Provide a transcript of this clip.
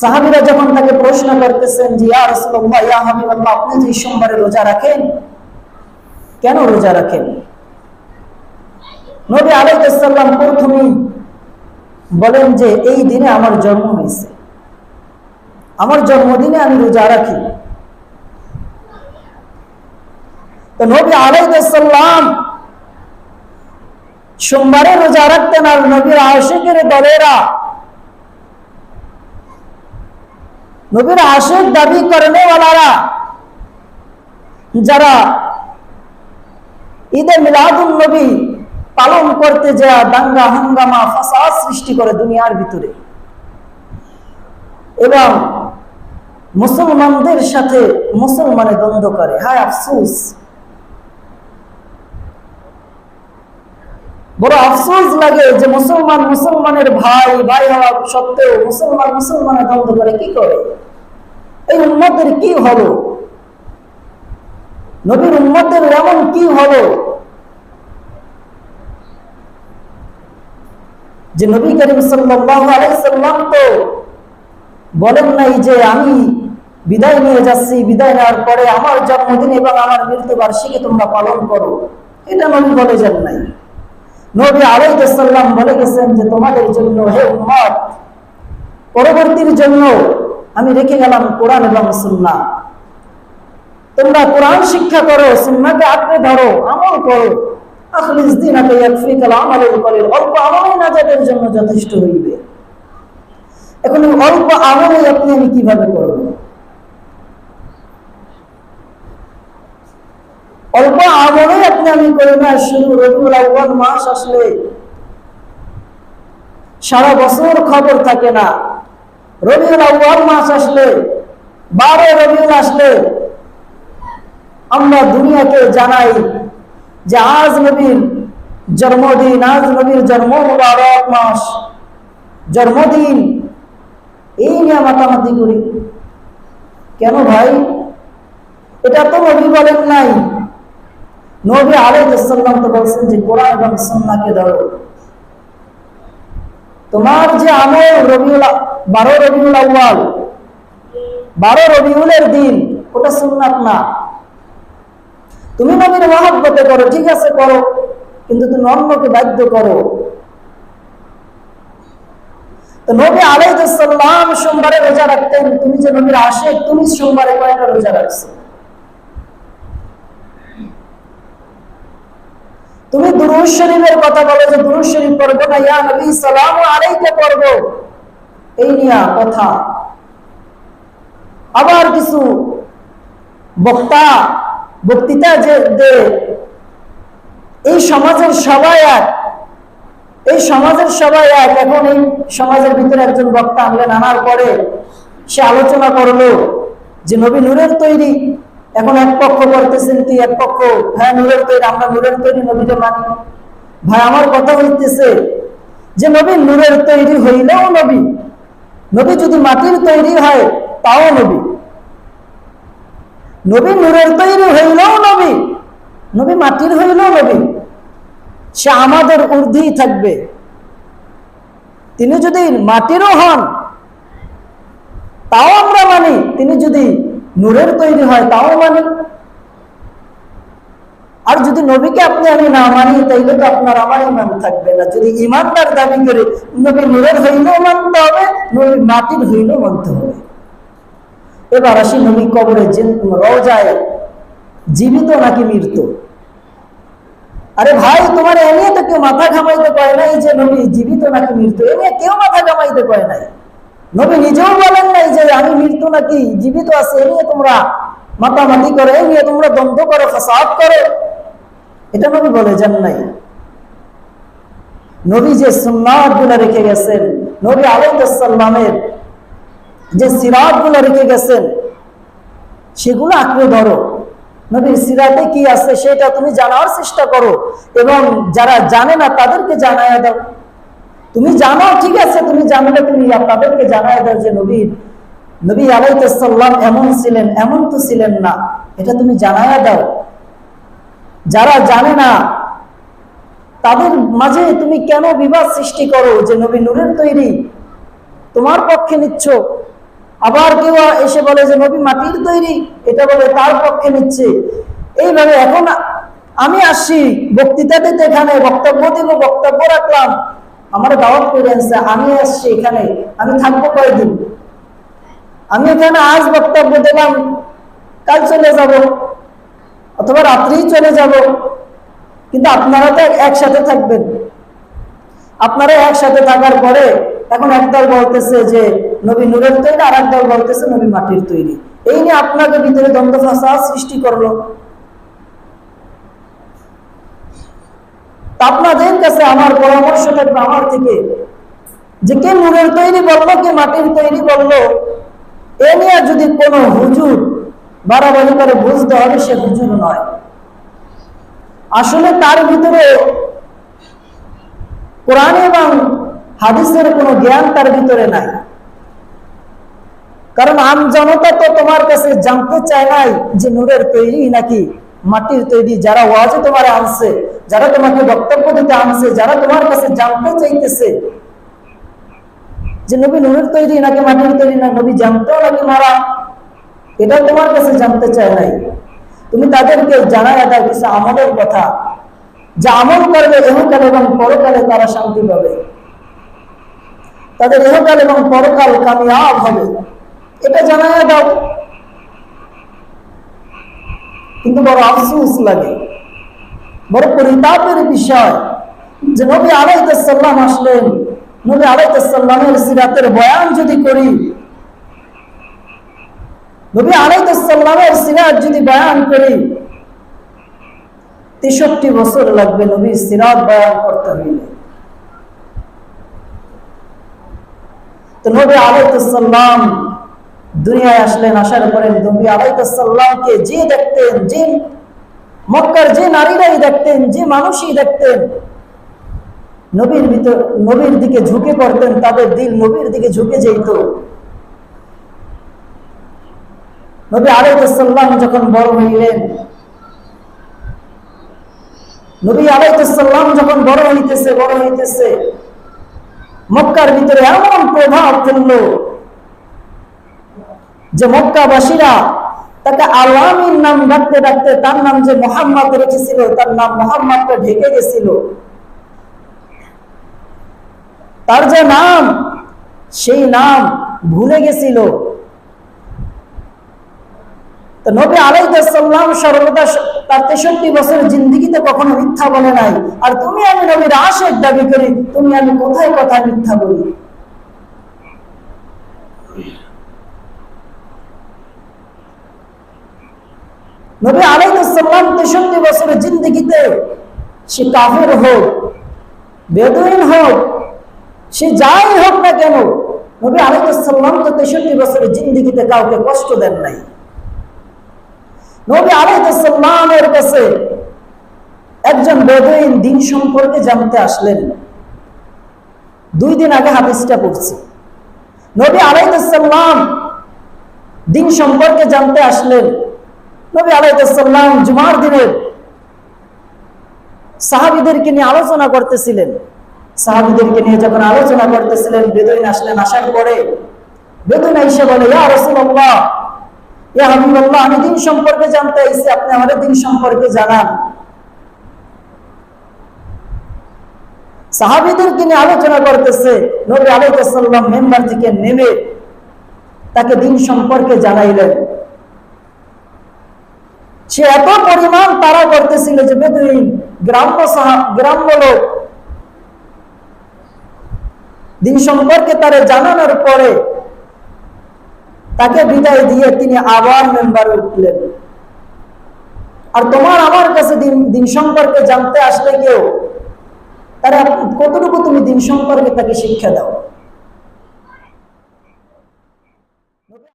সাহাবিরা যখন তাকে প্রশ্ন করতেছেন যে, ইয়া রাসূলুল্লাহ, ইয়া হাবিবাল্লাহ, আপনি যে সোমবারে রোজা রাখেন? কেন রোজা রাখেন? নবী আলাইহিস সালাম প্রথমেই বলেন যে, এই দিনে আমার জন্ম হয়েছে। আমার জন্মদিনে আমি রোজা রাখি। তো নবী আলাইহিস সোমবারে রোজা রাখতেন আর নবীর আশেকের দলেরা নবীর আশেক দাবি করেনেওয়ালারা যারা ঈদে মিলাদুল নবী পালন করতে যা দাঙ্গা, হাঙ্গামা, ফাসাদ সৃষ্টি করে দুনিয়ার ভিতরে। এবং মুসলমানদের সাথে মুসলমানে দ্বন্দ্ব করে। হায় আফসুস। বড় আফসোস লাগে যে মুসলমান মুসলমানের ভাই ভাই হওয়া সত্ত্বেও মুসলমান মুসলমানের দ্বন্দ্ব করে কি করে? এই উন্মতের কি হলো? নবীর উন্মতের এমন কি হলো? যে নবী করিম সাল্লাম তো বলেন নাই যে আমি বিদায় নিয়ে যাচ্ছি, বিদায় নেওয়ার পরে আমার জন্মদিন এবং আমার মৃত্যু বার্ষিকী তোমরা পালন করো। এটা নবী বলে যান নাই। নবী আলাইসাল্লাম বলে গেছেন যে, তোমাদের জন্য হে উম্মত, পরবর্তীর জন্য আমি রেখে গেলাম কোরআন এবং সুন্না তোমরা কোরআন শিক্ষা করো সুন্নাকে আঁকড়ে ধরো, আমল করো। আখলিস কলিল, অল্প আমলই নাজাতের জন্য যথেষ্ট হইবে। এখন অল্প আমলে আপনি আমি কীভাবে করব অল্প আমলে আপনি আমি শুরু রবিউল মাস আসলে সারা বছর খবর থাকে না। রবিউল মাস আসলে, বারো রবিউল আসলে আমরা দুনিয়াকে জানাই যে আজ নবীর জন্মদিন, আজ নবীর জন্ম মুবারক মাস, জন্মদিন। এই নিয়ে মাতামাতি করি কেন ভাই? এটা তো নবী বলেন নাই। নবী আলাইসাল্লাম তো বলছেন যে, কোরআন এবং ধরো। তোমার যে আমল রবিউল বারো রবিউল আউ্বাল বারো রবিউলের দিন, ওটা সুন্নাত না। তুমি নবীর মহাব্বতে করো, ঠিক আছে, করো, কিন্তু তুমি অন্যকে বাধ্য করো। তো নবী আলাইসাল্লাম সোমবারে রোজা রাখতেন, তুমি যে নবীর আসে তুমি সোমবারে কয়টা রোজা রাখছো? তুমি দুরুজ শরীফের কথা বলো যে দুরুজ শরীফ পড়ব না, ইয়া নবী, সালাম আলাইকে পড়ব। এই নিয়া কথা। আবার কিছু বক্তা, বক্তৃতা যে দে, এই সমাজের সবাই এক। এই সমাজের সবাই এক। এখন এই সমাজের ভিতরে একজন বক্তা আনলেন, আনার পরে সে আলোচনা করল যে নবী নূরের তৈরি এখন এক পক্ষ করতেছেন কি? এক পক্ষ হ্যাঁ নূরের তৈরি, আমরা নূরের তৈরি নবীকে মানি। ভাই, আমার কথা হইতেছে যে নবী নূরের তৈরি হইলেও নবী। নবী যদি মাটির তৈরি হয়, তাও নবী। নবী নূরের তৈরি হইলেও নবী। নবী মাটির হইলেও নবী। সে আমাদের ঊর্ধ্বেই থাকবে। তিনি যদি মাটিরও হন, তাও আমরা মানি। তিনি যদি নূরের তৈরি হয়, তাও মানি। আর যদি নবীকে আপনি আমি না মানি, তাইলে তো আপনার আমার ইমান থাকবে না। যদি ইমানদার দাবি করে নবী নূরের হইলেও মানতে হবে, নবী মাটির হইলেও মানতে হবে। এবার আসি নবী কবরে রওজায় জীবিত নাকি মৃত্যু আরে ভাই, তোমার এ নিয়ে তো কেউ মাথা ঘামাইতে কয় নাই যে নবী জীবিত নাকি মৃত্যু এ নিয়ে কেউ মাথা ঘামাইতে কয় নাই। নবী নিজেও বলেন নাই যে আমি মৃত্যু নাকি জীবিত আছে, এ নিয়ে তোমরা মাতামাতি করো, এ নিয়ে তোমরা দ্বন্দ্ব করো, ফাসাদ করো। এটা নবী বলে যান নাই। নবী যে সুন্নাতগুলো রেখে গেছেন, নবী আলাইসাল্লামের যে সিরাতগুলো রেখে গেছেন, সেগুলো আঁকড়ে ধরো। নবীর সিরাতে কি আছে সেটা তুমি জানার চেষ্টা করো এবং যারা জানে না তাদেরকে জানায় দাও। তুমি জানো, ঠিক আছে, তুমি জানলে তুমি তাদেরকে জানায় দাও যে নবীর নবী আলাইসাল্লাম এমন ছিলেন, এমন তো ছিলেন না। এটা তুমি জানায় দাও। যারা জানে না, তাদের মাঝে তুমি কেন বিবাদ সৃষ্টি করো যে নবী নূরের তৈরি? তোমার পক্ষে নিচ্ছ। আবার কেউ এসে বলে যে নবী মাটির তৈরি, এটা বলে তার পক্ষে নিচ্ছে। এইভাবে এখন আমি আসছি, বক্তৃতা দিতে এখানে, বক্তব্য দিব, বক্তব্য রাখলাম। আমার দাওয়াত করে আমি আসছি এখানে, আমি থাকব কয়েকদিন আমি এখানে আজ বক্তব্য দিলাম, কাল চলে যাব, অথবা রাত্রেই চলে যাব, কিন্তু আপনারা তো একসাথে থাকবেন। আপনারা একসাথে থাকার পরে এখন একদল বলতেছে যে নবী নূরের তৈরি আর একদল বলতেছে নবী মাটির তৈরি। এই নিয়ে আপনাদের ভিতরে দ্বন্দ্ব ফাঁসা সৃষ্টি করল। আপনাদের কাছে আমার পরামর্শ থাকবে আমার থেকে। যে কে নূরের তৈরি বলল, কে মাটির তৈরি বলল, এ নিয়ে যদি কোনো হুজুর বাড়াবাড়ি করে বুঝতে হবে, সে হুজুর নয়। আসলে তার ভিতরে কোরআন এবং হাদিসের কোনো জ্ঞান তার ভিতরে নাই। কারণ আম জনতা তো তোমার কাছে জানতে চায় নাই যে নূরের তৈরি নাকি মাটির তৈরি, যারা ওয়াজে তোমার আনছে, যারা তোমাকে বক্তব্য দিতে আনছে, যারা তোমার কাছে জানতে চাইতেছে যে নবী নূরের তৈরি নাকি মাটির তৈরি, না নবী জানতেও নাকি মারা এটা তোমার কাছে জানতে চায় নাই। তুমি তাদেরকে জানায় দাও, কিছু আমলের কথা। যা আমল করবে এহকাল এবং পরকালে তারা শান্তি পাবে। তাদের এহকাল এবং পরকাল কামিয়াব হবে। এটা জানায় দাও। কিন্তু বড় আফসুস লাগে। বড় পরিতাপের বিষয় যে নবী আলাইসাল্লাম আসলেন। নবী আলাইসাল্লামের সিরাতের বয়ান যদি করি, নবী আলাইসাল্লামের সিরাত যদি বয়ান করি, তেষট্টি বছর লাগবে নবী সিরাত বয়ান করতে হইলে। তো নবী আলাইসাল্লাম দুনিয়ায় আসলেন, আসার পরে নবী আলাইসাল্লামকে যে দেখতেন, যে মক্কার যে নারীরাই দেখতেন, যে মানুষই দেখতেন, নবীর ভিতর, নবীর দিকে ঝুঁকে পড়তেন, তাদের দিল নবীর দিকে ঝুঁকে যেত। নবী আলাইসাল্লাম যখন বড় হইলেন, নবী আলাইসাল্লাম যখন বড় হইতেছে বড় হইতেছে, মক্কার ভিতরে এমন প্রভাব ফেলল যে মক্কাবাসীরা তাকে আলামিন নাম ডাকতে ডাকতে তার নাম যে মোহাম্মদ রেখেছিল, তার নাম মোহাম্মদটা ঢেকে গেছিল তার যে নাম, সেই নাম ভুলে গেছিল। নবী আলাইসাল্লাম সর্বদা তার তেষট্টি বছর জিন্দিগিতে কখনো মিথ্যা বলে নাই। আর তুমি আমি নবীর আশের দাবি করি, তুমি আমি কোথায় কোথায় মিথ্যা বলি? নবী আলাইসাল্লাম তেষট্টি বছরের জিন্দিগিতে সে কাফের হোক, বেদুইন হোক, সে যাই হোক না কেন, নবী আলাইসাল্লাম তো তেষট্টি বছরের জিন্দিগিতে কাউকে কষ্ট দেন নাই। নবী আলাইসাল্লামের কাছে একজন বেদুইন দিন সম্পর্কে জানতে আসলেন। দুই দিন আগে হাদিসটা পড়ছি। নবী আলাইসাল্লাম দিন সম্পর্কে জানতে আসলেন নবী আলাইসাল্লাম জুমার দিনের সাহাবিদেরকে নিয়ে আলোচনা করতেছিলেন। সাহাবিদেরকে নিয়ে যখন আলোচনা করতেছিলেন, বেদুইন আসলেন, আসার পরে বেদুইন এসে বলে, ইয়া রসুল্লাহ আমি দিন সম্পর্কে জানতে আইছি, আপনি আমাদের দিন সম্পর্কে জানান। সাহাবিদেরকে নিয়ে আলোচনা করতেছে, নবী আলাইসাল্লাম মেম্বার থেকে নেমে তাকে দিন সম্পর্কে জানাইলেন। সে এত পরিমাণ তারা করতেছিল যে বেদুইন গ্রাম্য গ্রাম্য লোক দিন সম্পর্কে তারা জানানোর পরে তাকে বিদায় দিয়ে তিনি আবার মেম্বারে উঠলেন। আর তোমার আমার কাছে দিন দিন সম্পর্কে জানতে আসলে কেউ, তারা কতটুকু তুমি দিন সম্পর্কে তাকে শিক্ষা দাও?